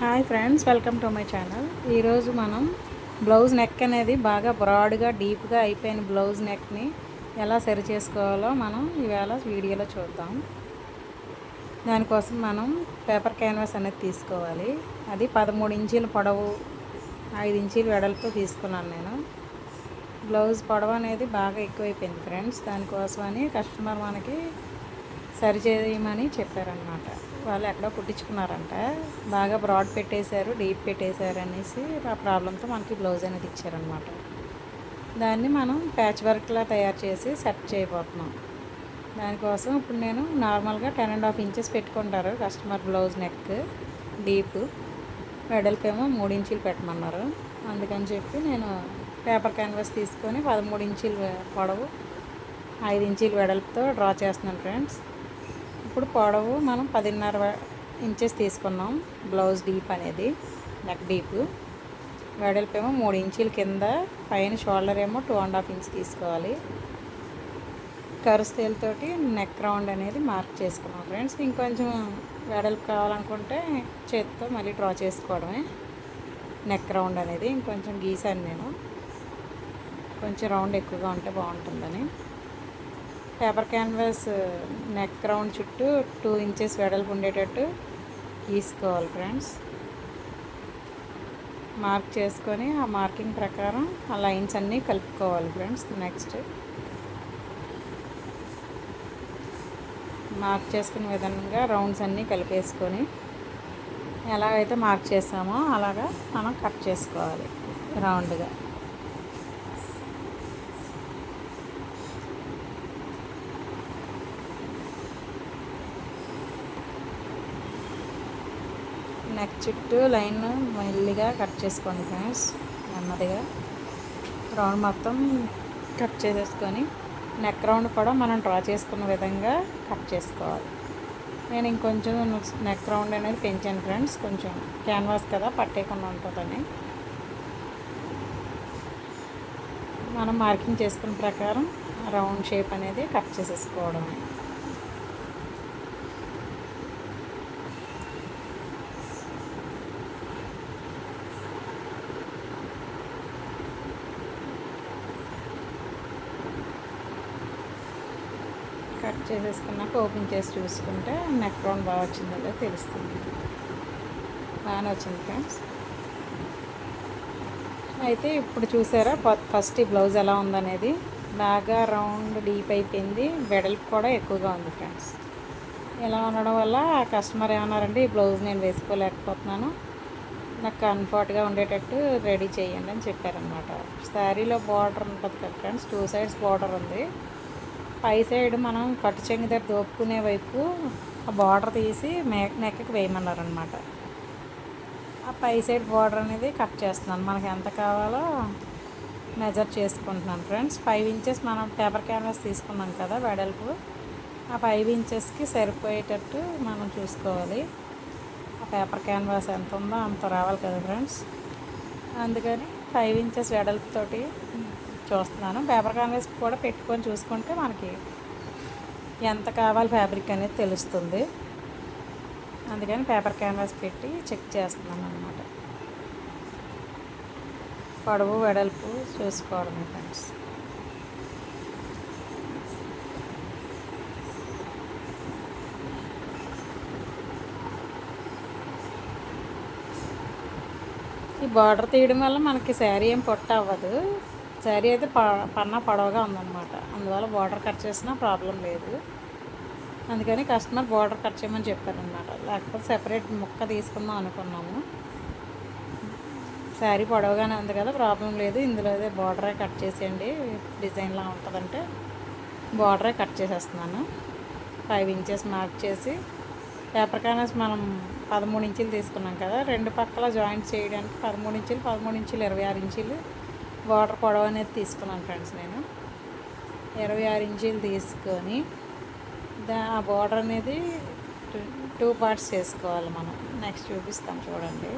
Hi friends welcome to my channel. ఈరోజు మనం blouse neck అనేది బాగా బ్రాడ్గా డీప్గా అయిపోయిన బ్లౌజ్ నెక్ని ఎలా సరి చేసుకోవాలో మనం ఈవేళ వీడియోలో చూద్దాం. దానికోసం మనం పేపర్ క్యాన్వాస్ అనేది తీసుకోవాలి. అది పదమూడు ఇంచీల పొడవు ఐదు ఇంచీలు వెడల్పు తీసుకున్నాను నేను. బ్లౌజ్ పొడవు అనేది బాగా ఎక్కువైపోయింది ఫ్రెండ్స్. దానికోసమని కస్టమర్ మనకి సరి చేయమని చెప్పారనమాట వాళ్ళు ఎక్కడో కుట్టించుకున్నారంట. బాగా బ్రాడ్ పెట్టేశారు డీప్ పెట్టేశారు అనేసి ఆ ప్రాబ్లంతో మనకి బ్లౌజ్ అనేది ఇచ్చారనమాట దాన్ని మనం ప్యాచ్ వర్క్లా తయారు చేసి సెట్ చేయబోతున్నాం. దానికోసం ఇప్పుడు నేను నార్మల్గా టెన్ అండ్ హాఫ్ ఇంచెస్ పెట్టుకుంటారు కస్టమర్ బ్లౌజ్ నెక్ డీప్. వెడల్పేమో మూడు ఇంచీలు పెట్టమన్నారు. అందుకని చెప్పి నేను పేపర్ క్యాన్వాస్ తీసుకొని పదమూడు ఇంచీలు పొడవు ఐదు ఇంచీలు వెడల్పుతో డ్రా చేస్తున్నాను ఫ్రెండ్స్. ఇప్పుడు పొడవు మనం పదిన్నర ఇంచెస్ తీసుకున్నాం. బ్లౌజ్ డీప్ అనేది. నెక్ డీప్ వెడల్పు ఏమో మూడు ఇంచుల కింద. పైన షోల్డర్ ఏమో టూ అండ్ హాఫ్ ఇంచ్ తీసుకోవాలి. కరుస్తేలతోటి నెక్ రౌండ్ అనేది మార్క్ చేసుకున్నాం ఫ్రెండ్స్ ఇంకొంచెం వెడల్పు కావాలనుకుంటే చేతితో మళ్ళీ డ్రా చేసుకోవడమే. నెక్ రౌండ్ అనేది. ఇంకొంచెం గీసాను నేను. కొంచెం రౌండ్ ఎక్కువగా ఉంటే బాగుంటుందని. పేపర్ క్యాన్వాస్ నెక్ రౌండ్ చుట్టూ టూ ఇంచెస్ వెడల్పు ఉండేటట్టు గీసుకోవాలి ఫ్రెండ్స్. మార్క్ చేసుకొని ఆ మార్కింగ్ ప్రకారం ఆ లైన్స్ అన్నీ కలుపుకోవాలి ఫ్రెండ్స్ నెక్స్ట్. మార్క్ చేసుకునే విధంగా రౌండ్స్ అన్నీ కలిపేసుకొని ఎలాగైతే మార్క్ చేసామో అలాగా మనం కట్ చేసుకోవాలి రౌండ్గా. నెక్ చుట్టూ లైన్ మెల్లిగా కట్ చేసుకోండి ఫ్రెండ్స్ నెమ్మదిగా. రౌండ్ మొత్తం కట్ చేసేసుకొని నెక్ రౌండ్ కూడా మనం డ్రా చేసుకున్న విధంగా కట్ చేసుకోవాలి. నేను ఇంకొంచెం నెక్ రౌండ్ అనేది పెంచాను ఫ్రెండ్స్ కొంచెం క్యాన్వాస్ కదా పట్టేయకుండా ఉంటుందని. మనం మార్కింగ్ చేసుకున్న ప్రకారం రౌండ్ షేప్ అనేది కట్ చేసేసుకోవడమే. కట్ చేసేసుకున్నాక ఓపెన్ చేసి చూసుకుంటే నెక్ రౌండ్ బాగా వచ్చిందో లేదో తెలుస్తుంది. బాగానే వచ్చింది ఫ్రెండ్స్. అయితే ఇప్పుడు చూసారా ఫస్ట్ ఈ బ్లౌజ్ ఎలా ఉందనేది. బాగా రౌండ్ డీప్ అయిపోయింది. వెడల్పు కూడా ఎక్కువగా ఉంది ఫ్రెండ్స్. ఇలా ఉండడం వల్ల కస్టమర్ ఏమన్నారంటే ఈ బ్లౌజ్ నేను వేసుకోలేకపోతున్నాను. నాకు కంఫర్ట్గా ఉండేటట్టు రెడీ చేయండి అని చెప్పారనమాట శారీలో బార్డర్ ఉంటుంది కదా ఫ్రెండ్స్ టూ సైడ్స్ బార్డర్ ఉంది. పై సైడ్ మనం కట్టు చెంగు దగ్గర దోపుకునే వైపు ఆ బార్డర్ తీసి మే నెక్కకి వేయమన్నారనమాట ఆ పై సైడ్ బార్డర్ అనేది కట్ చేస్తున్నాను. మనకి ఎంత కావాలో మెజర్ చేసుకుంటున్నాను ఫ్రెండ్స్. ఫైవ్ ఇంచెస్ మనం పేపర్ క్యాన్వాస్ తీసుకున్నాం కదా వెడల్పు. ఆ ఫైవ్ ఇంచెస్కి సరిపోయేటట్టు మనం చూసుకోవాలి. ఆ పేపర్ క్యాన్వాస్ ఎంత ఉందో అంత రావాలి కదా ఫ్రెండ్స్. అందుకని ఫైవ్ ఇంచెస్ వెడల్పుతోటి చూస్తున్నాను. పేపర్ క్యాన్వాస్ కూడా పెట్టుకొని చూసుకుంటే మనకి ఎంత కావాలి ఫ్యాబ్రిక్ అనేది తెలుస్తుంది. అందుకని పేపర్ క్యాన్వాస్ పెట్టి చెక్ చేస్తున్నాను అనమాట పొడవు వెడల్పు చూసుకోవడమే ఫ్రెండ్స్. ఈ బార్డర్ తీయడం వల్ల మనకి శారీ ఏం పొట్ట అవ్వదు. శారీ అయితే ప పన్న పొడవుగా ఉందన్నమాట. అందువల్ల బార్డర్ కట్ చేసినా ప్రాబ్లం లేదు. అందుకని కస్టమర్ బార్డర్ కట్ చేయమని చెప్పారనమాట లేకపోతే సెపరేట్ ముక్క తీసుకుందాం అనుకున్నాము. శారీ పొడవగానే ఉంది కదా ప్రాబ్లం లేదు. ఇందులో అదే బార్డరే కట్ చేసేయండి. డిజైన్లా ఉంటుందంటే బార్డరే కట్ చేసేస్తున్నాను. ఫైవ్ ఇంచెస్ మార్క్ చేసి. పేపర్ కానస్ మనం పదమూడు ఇంచులు తీసుకున్నాం కదా రెండు పక్కల జాయింట్ చేయడానికి పదమూడు ఇంచులు పదమూడు ఇంచులు ఇరవై ఆరు ఇంచులు వాటర్ పొడవ అనేది తీసుకున్నాను ఫ్రెండ్స్ నేను. ఇరవై ఆరు ఇంచీలు తీసుకొని దా ఆ బార్డర్ అనేది టూ పార్ట్స్ చేసుకోవాలి మనం. నెక్స్ట్ చూపిస్తాం చూడండి.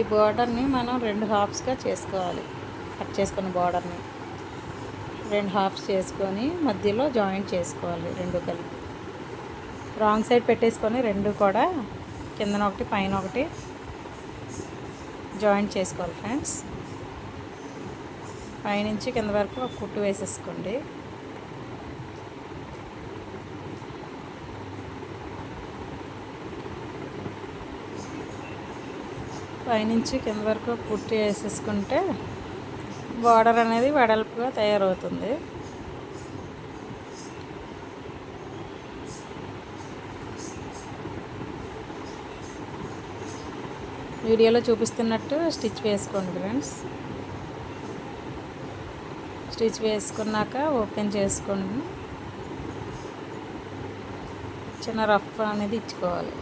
ఈ బార్డర్ని మనం రెండు హాఫ్స్గా చేసుకోవాలి. కట్ చేసుకున్న బార్డర్ని రెండు హాఫ్స్ చేసుకొని మధ్యలో జాయింట్ చేసుకోవాలి రెండు కలిపి. రాంగ్ సైడ్ పెట్టేసుకొని రెండు కూడా కిందన ఒకటి పైన ఒకటి జాయింట్ చేసుకోవాలి ఫ్రెండ్స్. పైనుంచి కింద వరకు ఒక కుట్టు వేసేసుకోండి. పైనుంచి కింద వరకు కుట్టి వేసేసుకుంటే బార్డర్ అనేది వెడల్పుగా తయారవుతుంది. వీడియోలో చూపిస్తున్నట్టు స్టిచ్ వేసుకోండి ఫ్రెండ్స్. స్టిచ్ వేసుకున్నాక ఓపెన్ చేసుకోండి. చిన్న రఫ్ అనేది ఇచ్చుకోవాలి.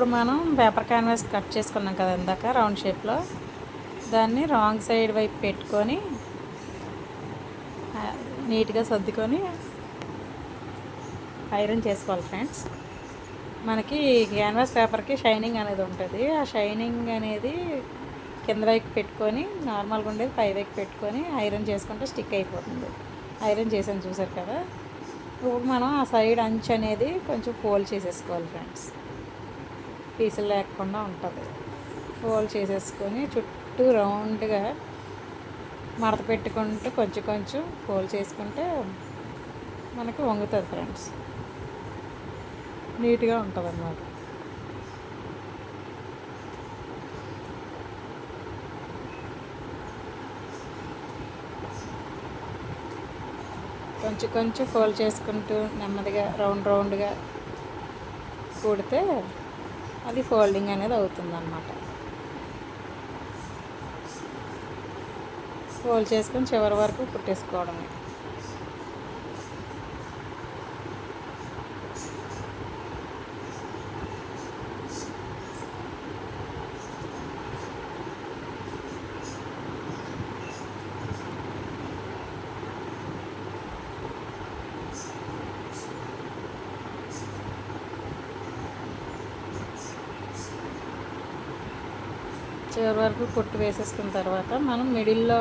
ఇప్పుడు మనం పేపర్ క్యాన్వాస్ కట్ చేసుకున్నాం కదా ఇందాక రౌండ్ షేప్లో. దాన్ని రాంగ్ సైడ్ వైపు పెట్టుకొని నీట్గా సర్దుకొని ఐరన్ చేసుకోవాలి ఫ్రెండ్స్. మనకి క్యాన్వాస్ పేపర్కి షైనింగ్ అనేది ఉంటుంది. ఆ షైనింగ్ అనేది కింద వైపు పెట్టుకొని నార్మల్గా ఉండేది పై వైపు పెట్టుకొని ఐరన్ చేసుకుంటే స్టిక్ అయిపోతుంది. ఐరన్ చేసాను చూసారు కదా? ఇప్పుడు మనం ఆ సైడ్ అంచు అనేది కొంచెం ఫోల్డ్ చేసేసుకోవాలి ఫ్రెండ్స్. పీసులు లేకుండా ఉంటుంది. ఫోల్డ్ చేసేసుకొని చుట్టూ రౌండ్గా మడత పెట్టుకుంటూ కొంచెం కొంచెం ఫోల్డ్ చేసుకుంటే మనకి వంగుతుంది ఫ్రెండ్స్. నీట్గా ఉంటుంది అన్నమాట కొంచెం కొంచెం ఫోల్డ్ చేసుకుంటూ నెమ్మదిగా రౌండ్ రౌండ్గా కూడితే అది ఫోల్డింగ్ అనేది అవుతుంది అన్నమాట ఫోల్డ్ చేసుకొని చివరి వరకు కుట్టేసుకోవడమే. చివరి వరకు కుట్టు వేసేసుకున్న తర్వాత మనం మిడిల్లో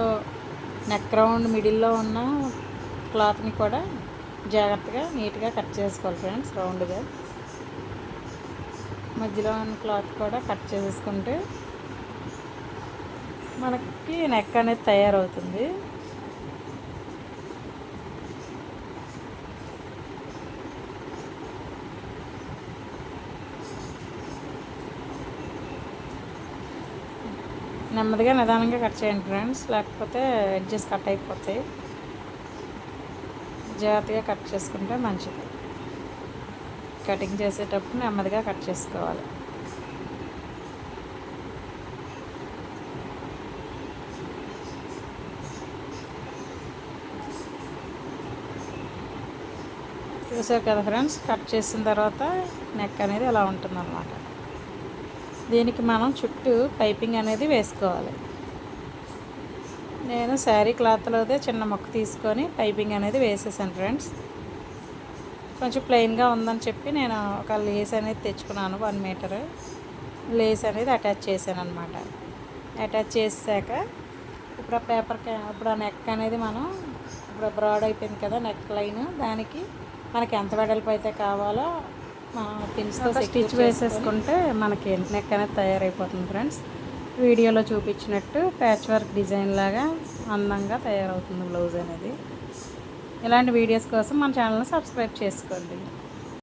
నెక్ రౌండ్ మిడిల్లో ఉన్న క్లాత్ని కూడా జాగ్రత్తగా నీట్గా కట్ చేసుకోవాలి ఫ్రెండ్స్ రౌండ్గా. మధ్యలో ఉన్న క్లాత్ కూడా కట్ చేసేసుకుంటే మనకి నెక్ అనేది తయారవుతుంది. నెమ్మదిగా నిదానంగా కట్ చేయండి ఫ్రెండ్స్. లేకపోతే ఎడ్జెస్ కట్ అయిపోతాయి. జాగ్రత్తగా కట్ చేసుకుంటే మంచిది. కటింగ్ చేసేటప్పుడు నెమ్మదిగా కట్ చేసుకోవాలి. చూసారు కదా ఫ్రెండ్స్ కట్ చేసిన తర్వాత నెక్ అనేది ఇలా ఉంటుందన్నమాట. దీనికి మనం చుట్టూ పైపింగ్ అనేది వేసుకోవాలి. నేను శారీ క్లాత్లోదే చిన్న మొక్క తీసుకొని పైపింగ్ అనేది వేసేసాను ఫ్రెండ్స్. కొంచెం ప్లెయిన్గా ఉందని చెప్పి నేను ఒక లేస్ అనేది తెచ్చుకున్నాను వన్ మీటర్. లేస్ అనేది అటాచ్ చేశాను అనమాట అటాచ్ చేసాక ఇప్పుడు ఆ పేపర్ ఇప్పుడు ఆ నెక్ అనేది మనం ఇప్పుడు బ్రాడ్ అయిపోయింది కదా నెక్ లైన్. దానికి మనకి ఎంత వెడల్పు అయితే కావాలో పిన్స్తో స్టిచ్ వేసేసుకుంటే మనకి నెక్ అనేది తయారైపోతుంది ఫ్రెండ్స్ వీడియోలో చూపించినట్టు ప్యాచ్ వర్క్ డిజైన్ లాగా అందంగా తయారవుతుంది బ్లౌజ్ అనేది. ఇలాంటి వీడియోస్ కోసం మన ఛానల్ని సబ్స్క్రైబ్ చేసుకోండి.